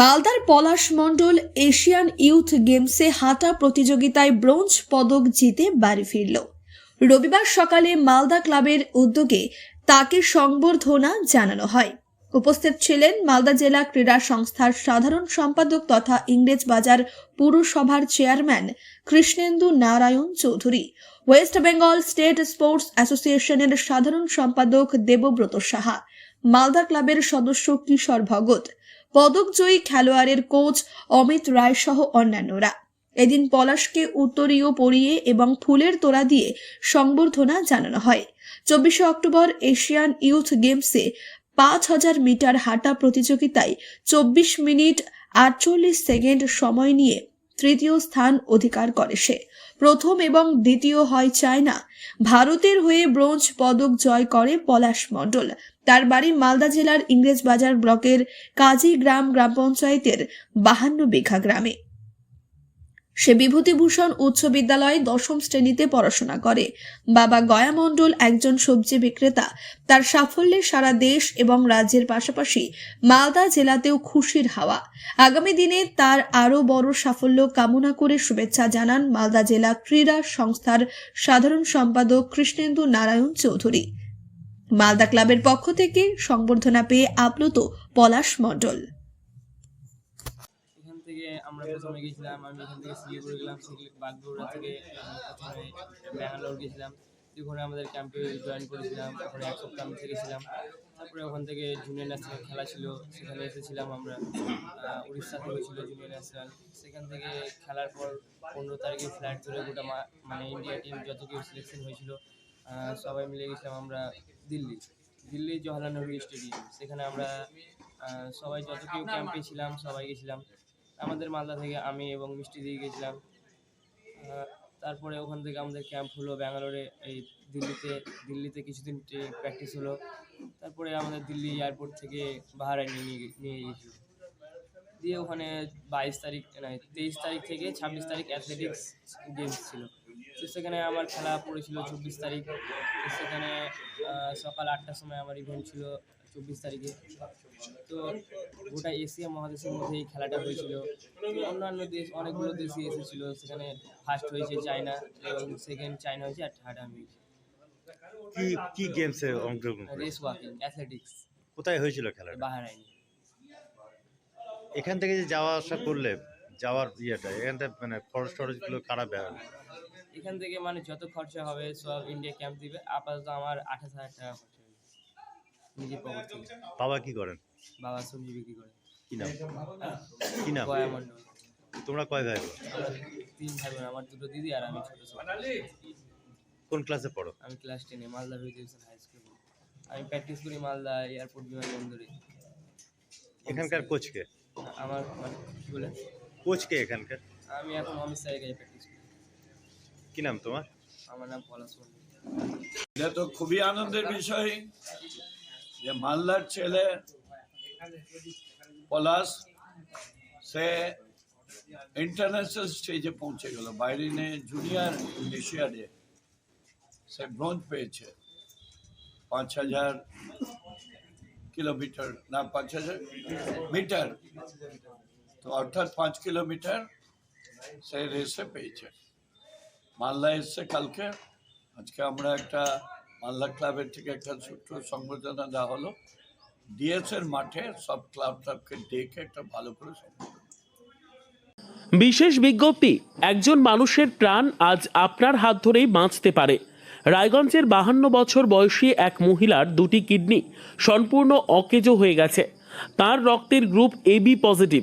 মালদার পলাশ মণ্ডল Asian youth গেমসে হাঁটা প্রতিযোগিতায় ব্রোঞ্জ পদক জিতে বাড়ি ফিরল। রবিবার সকালে মালদা ক্লাবের উদ্যোগে তাকে সংবর্ধনা জানানো হয়। উপস্থিত ছিলেন মালদা জেলা ক্রীড়া সংস্থার সাধারণ সম্পাদক তথা ইংরেজ বাজার পুরসভার chairman Krishnendu Narayan Chowdhury, West Bengal state sports অ্যাসোসিয়েশনের সাধারণ সম্পাদক দেবব্রত সাহা, মালদা ক্লাবের সদস্য কিশোর ভগত পদকজয়ী খেলোয়াড়ের কোচ অমিত রায় সহ অন্যান্যরা। এদিন পলাশকে উত্তরীয় পরিয়ে এবং ফুলের তোড়া দিয়ে সংবর্ধনা জানানো হয়। চব্বিশে অক্টোবর এশিয়ান ইউথ গেমসে পাঁচ হাজার মিটার হাঁটা প্রতিযোগিতায় চব্বিশ মিনিট আটচল্লিশ সেকেন্ড সময় নিয়ে তৃতীয় স্থান অধিকার করে সে। প্রথম এবং দ্বিতীয় হয় চায়না। ভারতের হয়ে ব্রোঞ্জ পদক জয় করে পলাশ মণ্ডল। তার বাড়ি মালদা জেলার ইংরেজবাজার ব্লকের কাজী গ্রাম গ্রাম পঞ্চায়েতের বাহান্ন বিঘা গ্রামে। সে বিভূতিভূষণ উচ্চ বিদ্যালয়ে দশম শ্রেণীতে পড়াশোনা করে। বাবা গয়া মণ্ডল একজন সবজি বিক্রেতা। তার সাফল্যে সারা দেশ এবং রাজ্যের পাশাপাশি মালদা জেলাতেও খুশির হাওয়া। আগামী দিনে তার আরও বড় সাফল্য কামনা করে শুভেচ্ছা জানান মালদা জেলা ক্রীড়া সংস্থার সাধারণ সম্পাদক কৃষ্ণেন্দু নারায়ণ চৌধুরী। মালদা ক্লাবের পক্ষ থেকে সংবর্ধনা পেয়ে আপ্লুত পলাশ মণ্ডল। থেকে আমরা প্রথমে গেছিলাম আমি এখান থেকে শিলিগুড়ি গেলাম শিলিগুড়ি বাগডোগরা থেকে প্রথমে ব্যাঙ্গালোর গেছিলাম। ওখানে আমাদের ক্যাম্পে জয়েন করেছিলাম ওখানে এক সপ্তাহ আমি থেকেছিলাম তারপরে ওখান থেকে জুনিয়র ন্যাশনাল খেলা ছিল সেখানে এসেছিলাম আমরা। উড়িষ্যা থেকে ছিল জুনিয়র ন্যাশনাল সেখান থেকে খেলার পর পনেরো তারিখে ফ্লাইট ধরে গোটা মা- মানে ইন্ডিয়া টিম যত কেউ সিলেকশন হয়েছিল সবাই মিলে গেছিলাম আমরা দিল্লি। দিল্লি জওয়াহরলাল নেহরু স্টেডিয়াম সেখানে আমরা সবাই যত কেউ ক্যাম্পে ছিলাম সবাই গেছিলাম। আমাদের মালদা থেকে আমি এবং মিষ্টি দিয়ে গেছিলাম। তারপরে ওখান থেকে আমাদের ক্যাম্প হলো ব্যাঙ্গালোরে, এই দিল্লিতে দিল্লিতে কিছুদিন প্র্যাকটিস হলো। তারপরে আমাদের দিল্লি এয়ারপোর্ট থেকে বাহারাইনে নিয়ে নিয়ে দিয়ে ওখানে বাইশ তারিখ, না, তেইশ তারিখ থেকে ছাব্বিশ তারিখ অ্যাথলেটিক্স গেমস ছিল। তো সেখানে আমার খেলা পড়েছিল চব্বিশ তারিখ। সেখানে সকাল আটটার সময় আমার ইভেন্ট ছিল চব্বিশ তারিখে। তো গোটা এশিয়া মহাদেশের মধ্যে এই খেলাটা হয়েছিল। অন্যান্য দেশ অনেকগুলো দেশই এসেছিল। সেখানে ফার্স্ট হয়েছে চায়না এবং সেকেন্ড চায়না হয়েছে আর থার্ড আমি। কি কি গেমসে অংশগ্রহণ রেস ওয়াকিং অ্যাথলেটিক্স কোথায় হয়েছিল খেলাটা? বাহারাইনি। এখান থেকে যে যাওয়া আসা করলে যাওয়ার ইয়েটা এখান থেকে মানে খরচ টরচগুলো কারা বের এখান থেকে মানে যত খরচা হবে সব ইন্ডিয়া ক্যাম্প দিবে। আপাতত আমার আঠাশ হাজার টাকা খরচা পকেট থেকে। বাবা কি করেন? বাবা সবজি বিক্রি করে। কি নাম? হ্যাঁ, কি নাম? গয়া মণ্ডল। তোমরা কয় ভাই? তিন ভাই বোন, আমার দুটো দিদি আর আমি ছোট ছোট। কোন ক্লাসে পড়ো? আমি ক্লাস টেনে মালদা ভিজুয়েশন হাই স্কুল আমি প্র্যাকটিস করি মালদা এয়ারপোর্ট বিমানবন্দরে এখানকার কোচকে আমার মানে কি বলে? কোচকে এখানকার? আমি এখন অমিত স্যারের কাছে প্র্যাকটিস করি। কি নাম তোমার? আমার নাম পলাশ মণ্ডল। এটা তো খুবই আনন্দের বিষয়। যে মালদার ছেলে পলাশ সে ইন্টারন্যাশনাল স্টেজে পৌঁছে গেল বাইরিনে জুনিয়র এশিয়াডে সে ব্রোঞ্জ পেয়েছে পাঁচ হাজার কিলোমিটার না পাঁচ হাজার মিটার তো অর্থাৎ পাঁচ কিলোমিটার সে রেসে পেয়েছে মালদা এসছে কালকে আজকে আমরা একটা মালদা ক্লাবের থেকে একটা ছোট্ট সংবর্ধনা দেওয়া হলো। ডিএসের মাঠে সব ক্লাব ক্লাবকে ডেকে একটা ভালো করে বিশেষ বিজ্ঞপ্তি, একজন মানুষের প্রাণ আজ আপনার হাত ধরেই বাঁচতে পারে। রায়গঞ্জের বাহান্ন বছর বয়সী এক মহিলার দুটি কিডনি সম্পূর্ণ অকেজো হয়ে গেছে। তার রক্তের গ্রুপ এবি পজিটিভ।